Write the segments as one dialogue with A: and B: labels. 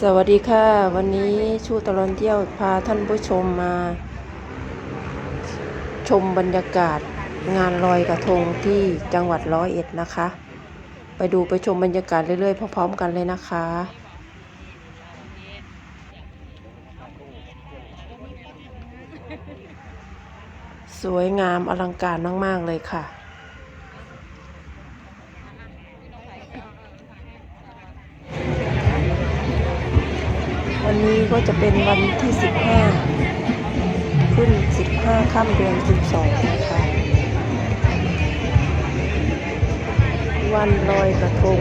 A: สวัสดีค่ะ วันนี้ชูตลอนเที่ยวพาท่านผู้ชมมา ชมบรรยากาศงานลอยกระทงที่จังหวัดร้อยเอ็ดนะคะ ไปดูไปชมบรรยากาศเรื่อยๆพร้อมๆกันเลยนะคะสวยงามอลังการมาก ๆ เลยค่ะ นนี้ก็จะเป็นวันที่ 15 ขึ้น 15ค่ำเดือน 12 นะคะ วันลอยกระทง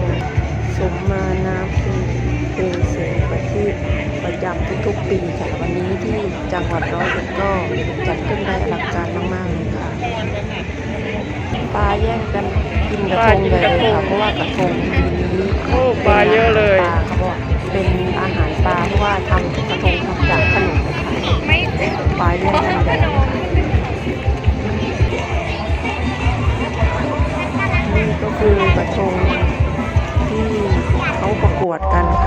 A: สมมาน้ำคือเป็นเสียงประทีปประจำทุกๆปีค่ะ วันนี้ที่จังหวัดร้อยเอ็ดก็จัดขึ้นได้อลังการมากๆเลยค่ะปลาแย่งกันกินกระทงเลยค่ะเพราะว่ากระทงปีนี้
B: โอ้ปลาเยอะเลย
A: ปลาเขาบอกเป็นอาหารปลาเพราะ ว่าทำกระทงทำจากขนม
B: ไม่
A: ปลาแย่งกันใหญ่ค่ะนี่ก็คือกระทงที่เขาประกวดกันค่ะ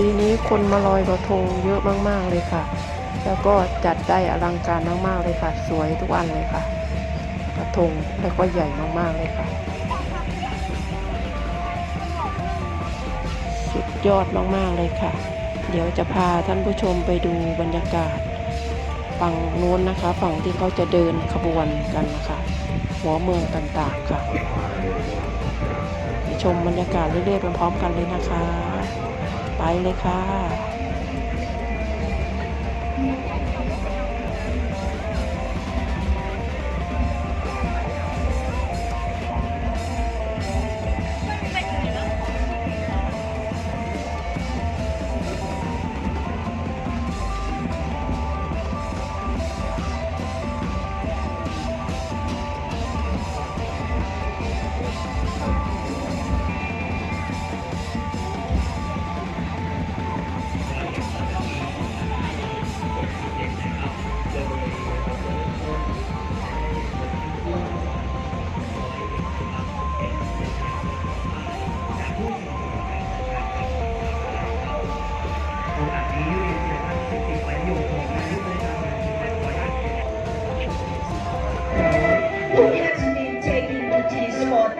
A: ปีนี้คนมาลอยกระทงเยอะมาก ๆ เลยค่ะ แล้วก็จัดได้อลังการมากๆเลยค่ะ สวยทุกอันเลยค่ะ กระทงแล้วก็ใหญ่มาก ๆ เลยค่ะ สุดยอดมาก ๆ เลยค่ะ เดี๋ยวจะพาท่านผู้ชมไปดูบรรยากาศฝั่งนู้นนะคะ ฝั่งที่เขาจะเดินขบวนกันนะคะ หัวเมืองต่างๆค่ะ ชมบรรยากาศเรื่อยๆพร้อมๆกันเลยนะคะ ไปเลยค่ะ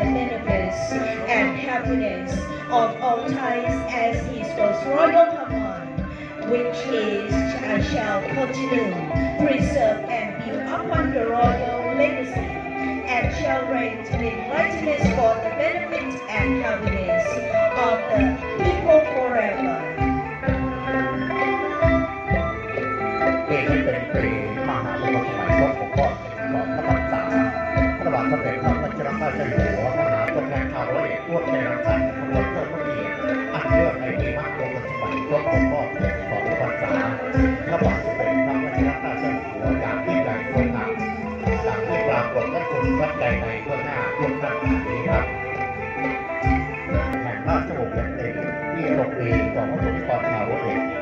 C: benefits and happiness of all times as his most royal command, which is and shall continue, preserve and build upon the royal legacy, and children in righteousness for the benefit and happiness of the people forever.
B: ชิรเกล้าเจ้าอยู่หัวมหาตัวแทนชาวร้อยเอ็ดร่วมในรังสรรค์ขบวนเครื่องพระเกียรติอันเนื่องในปีมหาวิทยาลัยสมัยครบหกรอบสองพรรษาพระบาทสมเด็จพระวชิรเกล้าเจ้าอยู่หัวอย่างยิ่งใหญ่สวยงามดังที่ปรากฏและคุณรับใจในเบื้องหน้าร่วมหน้านี้ครับแห่งราชวงศ์เล็กๆที่โรงเรียนของพระสงฆ์กรชาวรเอกและ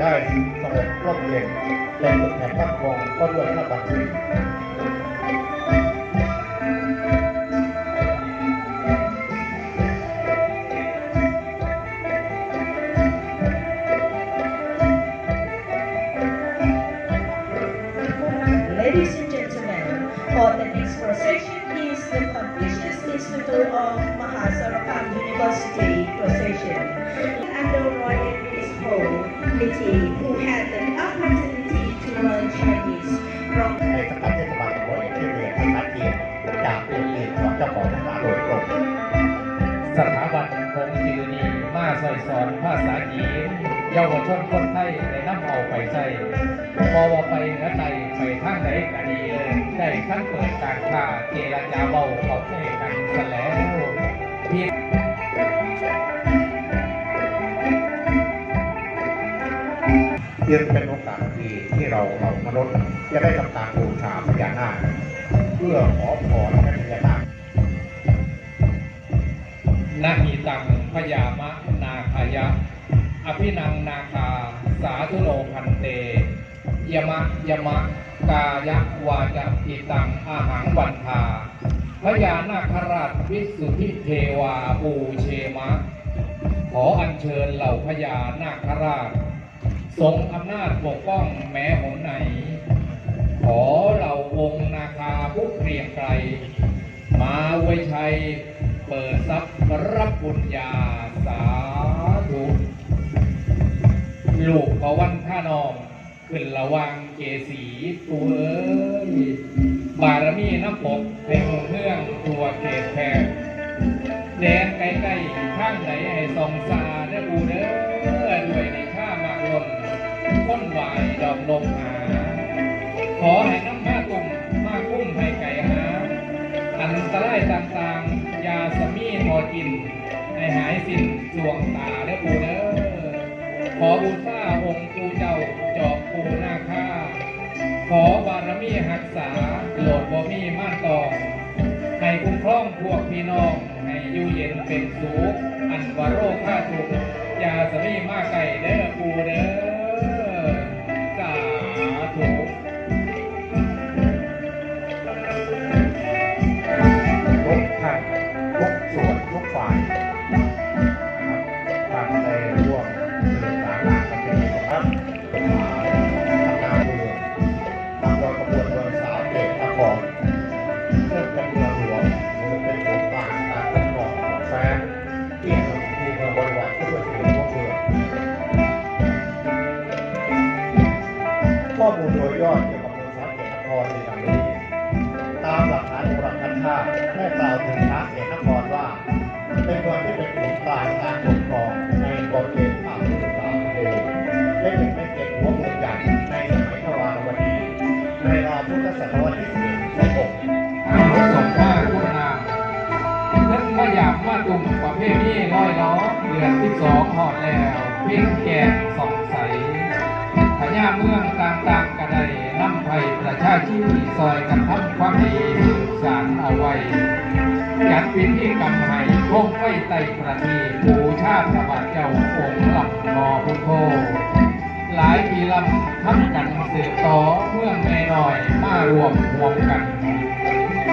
B: ได้สงบร่มเย็นและสุดแห่งพระวงศ์ก็ด้วยพระบารมี
D: วชนคนไทยในน้ำเอาไปใส่พอว่าไปเหนือไตไปทางไหนก็ดีเลยได้ทั้งเปิดการค้าเจรจาเบาเขาเทกันซะแล้วเพียง
B: ยึดเป็นโอกาสดีที่เราเรามนุษย์จะได้ทำ
D: ตาม จะอิตังอาหังวันทาพญานาคราชวิสุทธิเทวาปูเชมะ ขออัญเชิญเหล่าพญานาคราช ทรงอำนาจปกป้องแม้หนไหน ขอเหล่าองค์นาคาผู้เกรียงไกรมาไวชัย เปิดทรัพย์รับบุญญาสาธุลูกพระวันท่านอง ขึ้นระวังเกสีตัวเอ้ยบารมีน้ำปกเพลงเรื่องตัวเขตแพงแดนไกล้ๆข้างไหนให้ส่องสาเด้อปูเด้อด้วยในข้ามากลนค้นวายดอกลมหา ขอให้น้ำมาตุ่มมากุ้มให้ไก่หา อันตรายต่างๆ ยาสมีพอกิน ให้หายสิ้นดวงตาและปูเด้อขอบูชาองค์ปูเจ้าารมีหักษาโหลดบ่มีม่านตอง ให้คุ้มครองพวกพี่น้อง ให้อยู่เย็นเป็นสุขอันวโรคาทุกข์ยาสมีมา
B: ไก่เด้อปูเด้อ นเวณภาคตะวันออกทะเลและเป็นเป็นเขตหัวเมืองใหญ่ในสมัยทวารวดีในราวพุทธศตวรรษที่สี่และหก
D: ข้าวสองข้าคุณนามเพิ่งมยามมาตุ่มประเภทนี้ร้อยล้อเดือนที่สองหอดแล้วเพียงแก่สองใสพญาเมืองต่างๆกระไดนำไผ่ประชาชีพซอยกันทำความดีสืบสานเอาไว้จัดพิธีกรรมให้คงไฟไต่ประที พระบาทเจ้าองค์หลับนอพุทโธหลายปีลำทำกันเสืบต่อเมื่อแม่น้อยมารวมรวมกัน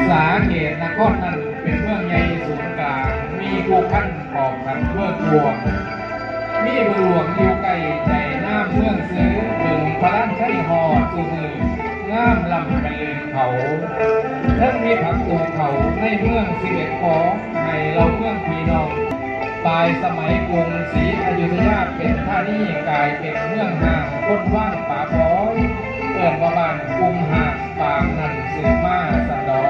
D: สาเกตนครนั้นเป็นเมืองใหญ่ศูนย์กลางมีผู้พันขอบกันเมื่องรวงมีเมืองหลวงอยู่ใกลใจน้ำเมืองซื้อบึงพระล้านใช้หอดสูมืองามลำเป็นเลือนเขาเทิงมีผักตัวเขาในเมืองสิเอ็ดของให้เราเมืองพี่น้อง ปลายสมัยกรุงศรีอยุธยาเป็นท่านี้กายเป็นเมืองห่างคนว่างป่าบอยเปิดว่าบานกุมห่างปางนันสืบมาสันดอ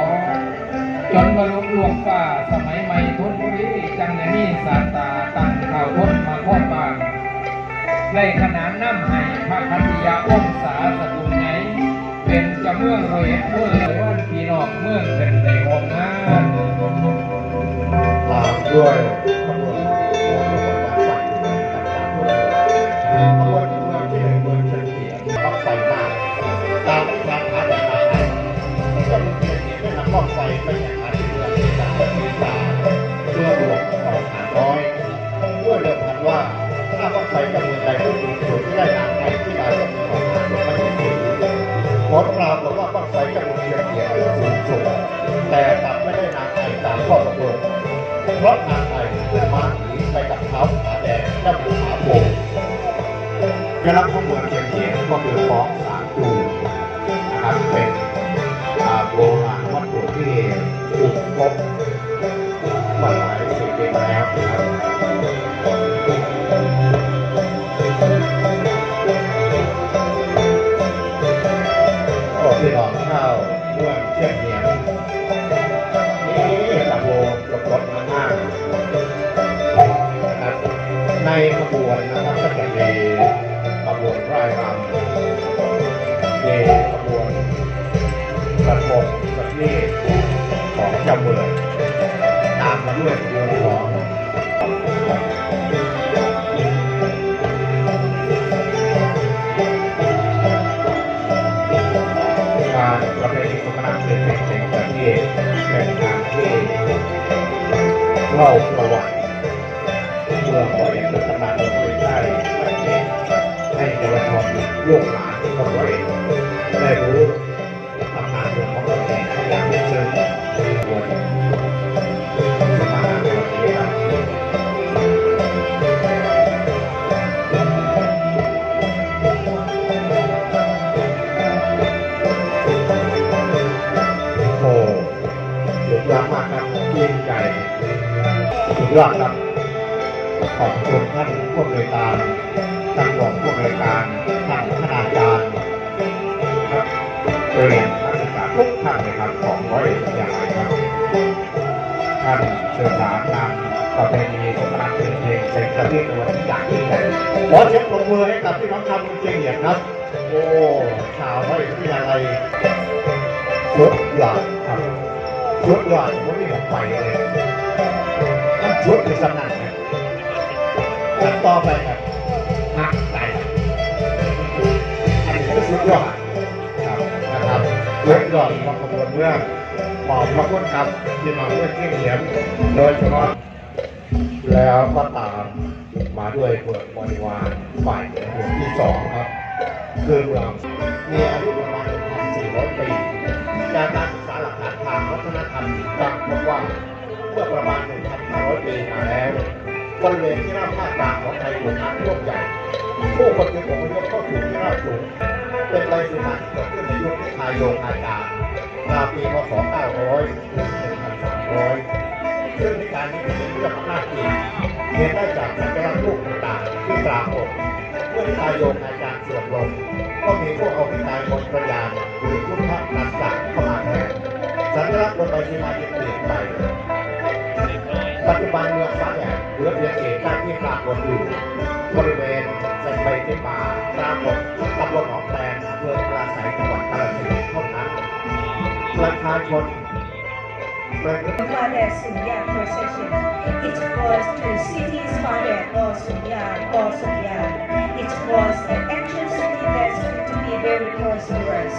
D: จนบรรลุลวงฟ้าสมัยใหม่ทนบุรีจังในมีสาตาตั้งข่าวทนมาครอบบางได้ขนานน้ำให้พระคัติยาองศาสกุลไงเป็นจะเมืองเราเอ็ดเมืองเลยวันพี่นองเมืองเป็นในห้องงาน
B: ตามด้วย สียงสูงสุดแต่กลับไม่ได้นางไอตามข้อตกลงเพราะนางไทยขึ้นมาหนีไปกับเท้าขาแดงและบุขาโผล่ได้รับข้อมูลเพียงเพียงก็คือฟ้อง เล่าประวัติเมืองขอเอกเป็นตำนานเมืองบริได้ให้เยาวชนลูกหลานของเองได้รู้ ยอดครับ ขอบคุณท่านผู้อำนวยการท่านรองผู้อำนวยการท่านคณาจารย์ครับเรียนนักศึกษาทุกท่านเลยครับของร้อยเอกวิทยาลัยครับท่านเชิญสารนำประเพณีสงกรานต์เป็นเพลงเป็นประเทศในวันที่อยางยิ่งใหญ่ขอเสียงมือให้กับพี่น้องชาวเมืองเชียงเหยียดครับ โอ้ชาวร้อยเอกวิทยาลัยสุดยอดครับสุดยอดผมไม่ผมไปเลย ชุดในสนั่นนะตัดต่อไปครับหักใจอันนี้ก็สุดยอดครับนะครับสุดยอดของขบวนเรื่องขอบพระคุณครับที่มาเพื่อเที่ยงเขียนโดยเฉพาะแล้วก็ตามมาด้วยเปิดบริวารฝ่ายเหนือหมู่ที่สองครับ คือเมืองมีอายุประมาณ1,400ปี จากการศึกษาหลักฐานทางวัฒนธรรมปรากฏว่าเมื่อประมาณ 1,500 ปีมาแล้วบริเวณที่ราบภาคกลางของไทยถูกน้ำท่วมใหญ่ผู้คนจึงอพยพเข้าสู่ที่ราบสูงเป็นไรสุนัขที่เกิดขึ้นในยุคที่ทายโยงอาจารย์ราวปีพศ900ถึง1300ซึ่งในการนี้เป็นเรื่องหน้าที่เห็นได้จากสัญลักษณ์รูปต่างๆที่ปรากฏเมื่อที่ทายโยงอาจารย์เสื่อมลงก็มีพวกเอาพิจารณ์มนตรยานหรือพุทธนักสักเข้ามาแทนสัญลักษณ์บนใบสีมาจึงเปลี่ยนไป ปัจจุบันเมืองฟ้าแดดเหลือเพียงเอกลักษณ์ที่ปรากฏอยู่บริเวณเส้นใบที่ป่าปรากฏตำบลหนองแตงอำเภอปราศัยจังหวัดกาฬสินธุ์เท่านั้นประชาชนประ
C: Father Sunya procession. It was to city's father or Sunya or Sunya. It was an ancient city that's going to be very prosperous,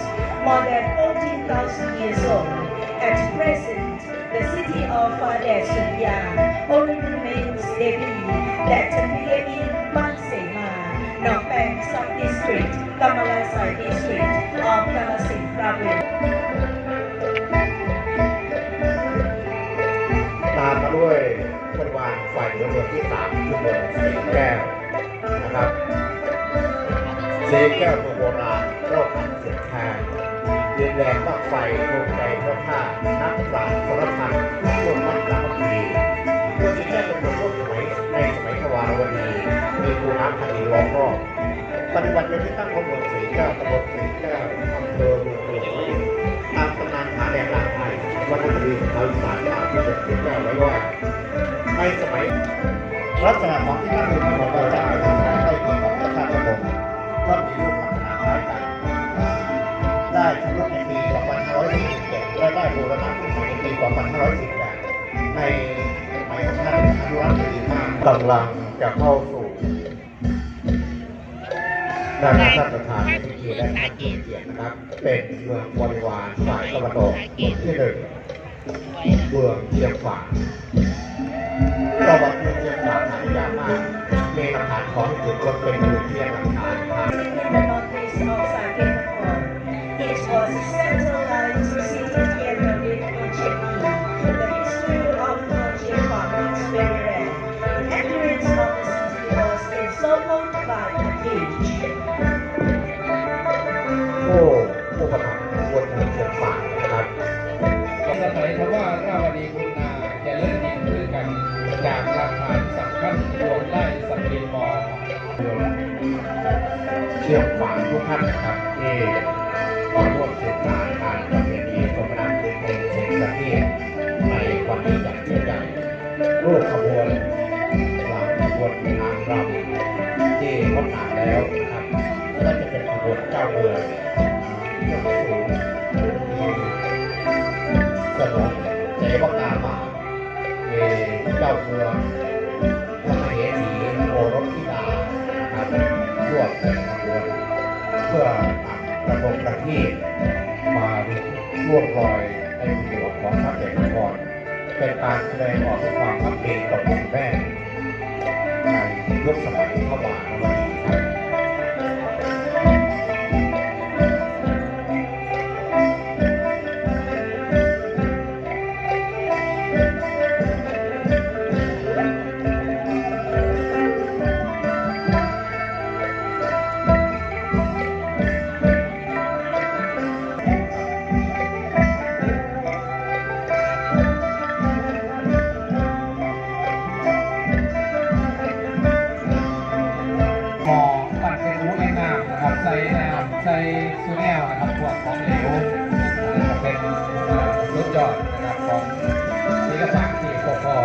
C: more than 14,000 years old. At present, the city of Father Sunya only remains Devi that appear in Mansema, Nopeng sub-district, Kamalasai district of Kalasin province.
B: ตามมาด้วยบริวารฝ่ายเหนือเมืองที่สามคือเมืองสีแก้วนะครับสีแก้วเมืองโบราณโรคอันเสียงแทนดินแดนต้องไฟลงใจพระธาตุ มันสาวีเพื่อที่จะเป็นคนร่วสมัยในสมัยทวารวันดีมีภูน้ำทะเลล้อมรอบปฏิบัติในที่ตั้งของเมืองศรีแก้วตำบลศรีแก้วอำเภอเมืองศรีตามตำนานหาแดงหลังไทยวัฒนธรรมชาวอีสานที่เป็นศรีแก้วไว้ว่าในสมัยลักษณะของที่ตั้งคือของประจาที่ใช้ไฟเกิดของพระชาชนก็มีรูปลักษาะคล้ายกันได้ทะลุในปี2547และได้บูรณะขึ้นในปี2540 ในสมัยท่านอนุรักษ์ดีมากำลังจะเข้าสู่ด้านหน้าท่านประธานในพิธีได้ท่เกียรตินะครับ เป็นเมืองบริวารฝ่ายตะวันตกเมืองที่หนึ่งเมืองเชียงฝางประวัติเมืองเชียงฝางหายากมากมีหลักฐานของจุดคนเป็นเมืองเทียนหลักฐานทาง ชื่
D: อ
B: มฝางทุกท่านนะครับที่มาร่วมสืบสานทางประเพณีสมณเพลงเพลงเสียงประเทศในวันนี้อย่างยิ่งใหญ่รูปขบวนหลังขบวนนางรำที่งดงามแล้วนะครับก็จะเป็นขบวนเจ้าเมืองเครื่องสูงสนมเสวกามามีเจ้าเมืองพระมเหสีโอรสธิดาครับร่วมเป็น เพื่อดกระทงประทีปมาร่วมรอยในหลวงของพระเดชนครเป็นการแสดงออกถึงความรักเองต่อคุณแม่ในยุคสมัยพระบาท
D: ซูแนลนะครับพวกของเหลวเป็นเอ่อดนะครับของศิลปะที่ปกครอ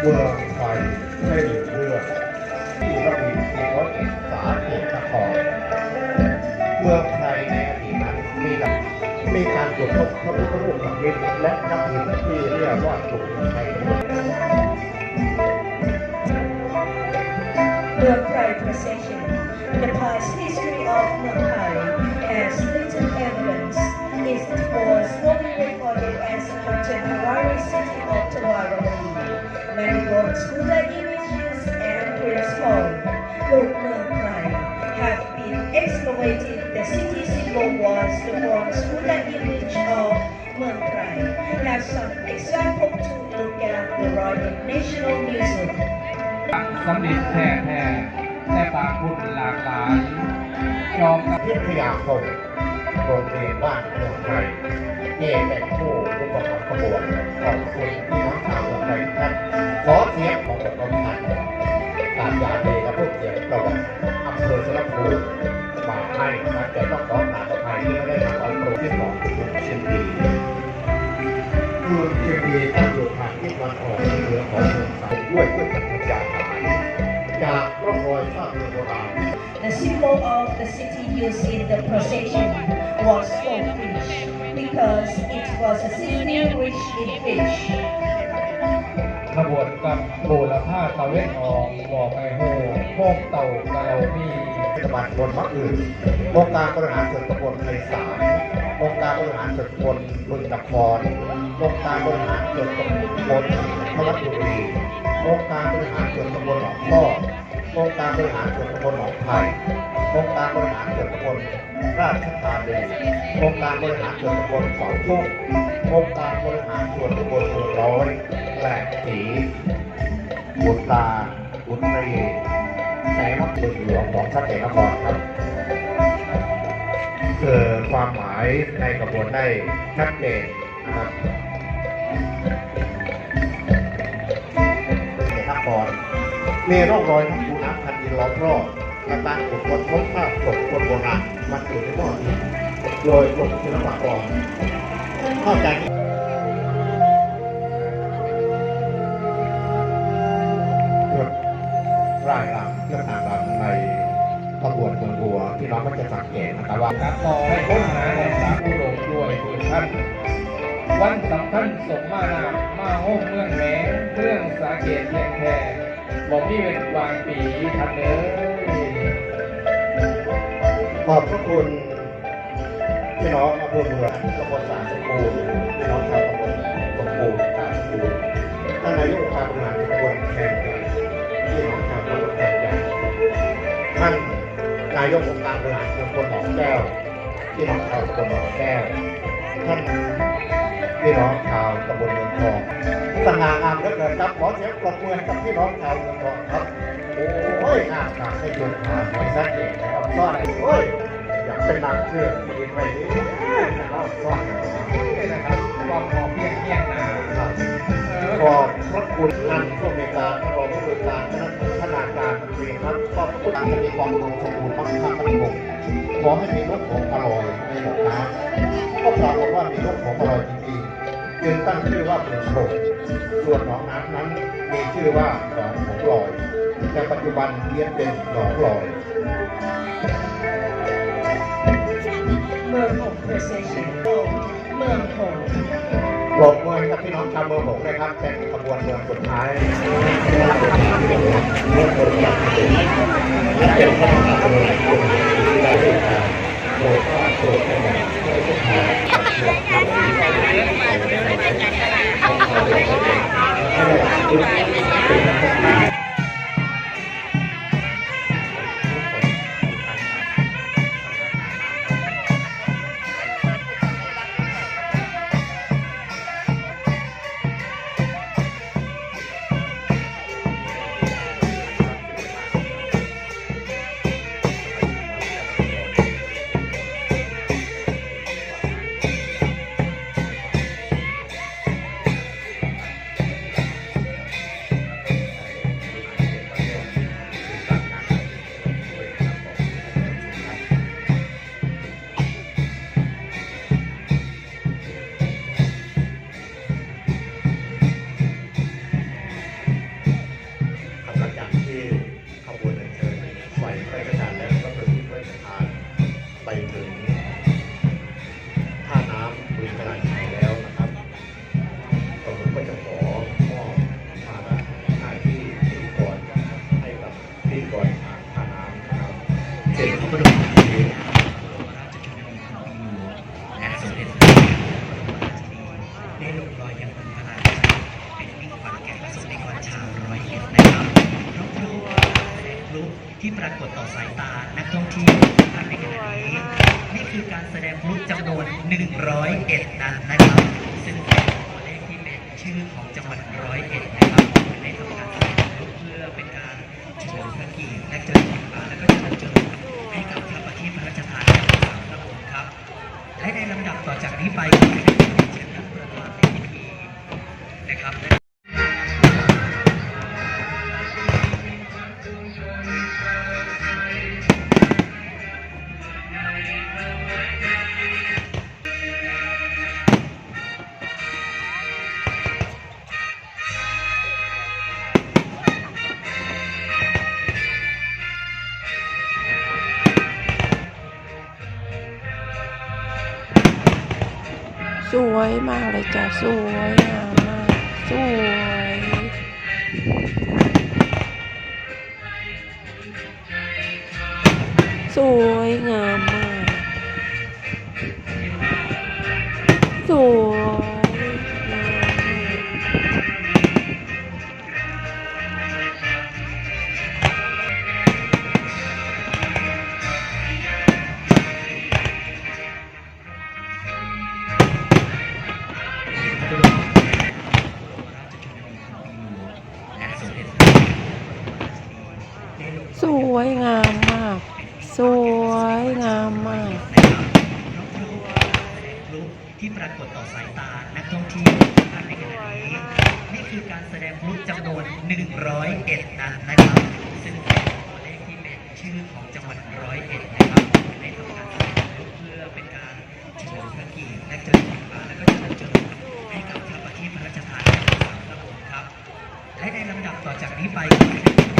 B: เมืองไทยได้นเรื่องที่ระบีที่รถเอกสารเอกนครเมืองไทยในอดีตนั้นมีหลักมีการตรวจพบพระพุทธรูปสักนิดและนักบินที่เรียกว่าสุขไทย
C: Muang Thai procession. The past history of Muang Thai has little evidence. It was only recorded as a contemporary city of Tawarawali. Many bronze Buddha images and Buddha's home, Lord Muang Thai, have been excavated. The city symbol was the bronze Buddha image of Muang Thai. Have some example to look at the Royal National Museum.
D: สำลิดแท้แท้ แต่ปางคุณหลากหลายจอม
B: พิทยาคมโรงเรียนบ้านเมืองไทยที่เป็นผู้อุปถัมภ์ขบวนขอบคุณพี่น้องชาวเมืองไทยท่านขอเสียงของประชาชนการยาเดและผู้เขียนประวัติอำเภอสระภูมิมาให้นะแต่ต้องขอกราบขออภัยที่ไม่ได้มาขอโปรที่สองเชียงดีเมืองเชียงดีตั้งอยู่ทางที่ตะวันออกเหนือของเมืองไทยด้วยเครื่อจัดกานหาย จากร่องรอยซากเรือโบราณ
C: The symbol of the city used in the procession was goldfish because it was a city rich in fish.
D: ขบวนกับโบราผ้าตะเวนออกบอกไอโฮโคกเต่ากะเรามี
B: เทศบาลบลมะอื่นองค์การบริหารส่วนตำบลไทยสารองค์การบริหารส่วนตำบลบึงนครองค์การบริหารส่วนตำบลพระวัดบุรี องค์การบริหารส่วนตำบลหนองข้อองค์การบริหารส่วนตำบลหนองไผ่องค์การบริหารส่วนตำบลราชธานีองค์การบริหารส่วนตำบลเขาทุ่งองค์การบริหารส่วนตำบลเมืองร้อยแหลกสีบุตรตาบุตรีแสงวัดเมืองหลวงของพระเจ้านครครับคือความหมายในกระบวนได้ชัดเจนนะครับ มีร่องรอยของคูน้ำพันดินล้อมรอบและการขุดค้นพบภาพศพคนโบราณมันอยู่ในบ่อนี้โดยกรมศิลปากรนอกจากนี้เร่ายรำเรื่องต่างๆในขบวนเมืองบัวที่น้องก็จะสังเกตนะครับว่า
D: ครับขอให้ค้นหาในสามอุดมด้วยคืนท่านวันสำคัญสมมานามาห้องเมืองแหลงเรื่องสาเกตแยงแท้ บอกมีเป็นวางปีทันเอ้ย
B: ขอบพระคุณพี่น้องอำเภอเมืองตำบลสารสมบูรณ์พี่น้องชาวตำบลสมบูรณ์สาสมบูรณ์ท่านนายกองค์การบริหารตำบลแคนใหญ่พี่น้องชาวตำบลแคนใหญ่ท่านนายกองค์การบริหารตำบลหนองแก้วพี่น้องชาวตำบลหนองแก้วท่าน พี่น้องชาวตำบลเมืองทองสง่างามเหลือเกินครับขอเสียงปรบมือกับพี่น้องชาวเมืองทองครับ โอ้ยหน้าตาให้ยนผ่านไว้สักเองนะครับซ่อนโอ้ยอยากเป็นนางเชื่อดีไปดีนะครับซ่อนนะครับ
D: นี่นะครับความพอเพียงเพียงนาเออ
B: ขอบพระคุณท่านผู้มีการรองผู้บริการคณะพัฒนาการดนตรีครับขอบพระคุณท่านมีความอุดมสมบูรณ์มั่งคั่งมั่นคงขอให้มีลูกของอร่อยในหมกน้ำก็ปรากฏว่ามีลูกของอร่อยจริง จึงตั้งชื่อว่าเป็นโขงส่วนหนองน้ำนั้นมีชื่อว่าหนองของลอยแต่ปัจจุบันเรียนเป็นหนองลอย
C: เมืองหง procession เมืองหง
B: ปรบมือให้กับพี่น้องชาวเมืองหงนะครับเป็นขบวนเมืองสุดท้ายห การตลาดเข้าสู่ในรอบ
E: ได้ลงรอยยังบนพระราชาเป็นมิ่งขวัญแก่ประสบนิกรชาวร้อยเอ็ดนะครับราะพลุแสงพลุที่ปรากฏต่อสายตานักท่องเที่ยวท่านในขณะนี้นี่คือการแสดงพลุจำนวน 101 นัดนะครับ ซึ่งเป็นตัวเลขที่เป็นชื่อของจังหวัดร้อยเอ็ดนะครับได้ทำการแสดงพลุเพื่อเป็นการเฉลิมพระเกียรติและเจริญพระและก็เฉลิมเจริญให้กับพระประทีปพระราชทานทั้งสามพระองค์ครับ และในลำดับต่อจากนี้ไป
A: สวยมากเลยจ้ะสวยงามมากสวยสวยงาม สวยงามมาก สวยงามมาก
E: นะครับเพรลุแสงพลุที่ปรากฏต่อสายตา นักท่องเที่ยวทุกท่านในขณะนี้นี่คือการแสดงพลุจำนวน 101 นัดนะครับ ซึ่งเป็นตัวเลขที่เป็นชื่อของจังหวัดร้อยเอ็ดนะครับในทำการแสดงพลุเพื่อเป็นการเฉลิมพระเกียรติและเจริญพระและก็เฉลิมเจริญให้กับพระประทีพระราชทานสามพระองค์ครับ และในลำดับต่อจากนี้ไปขอ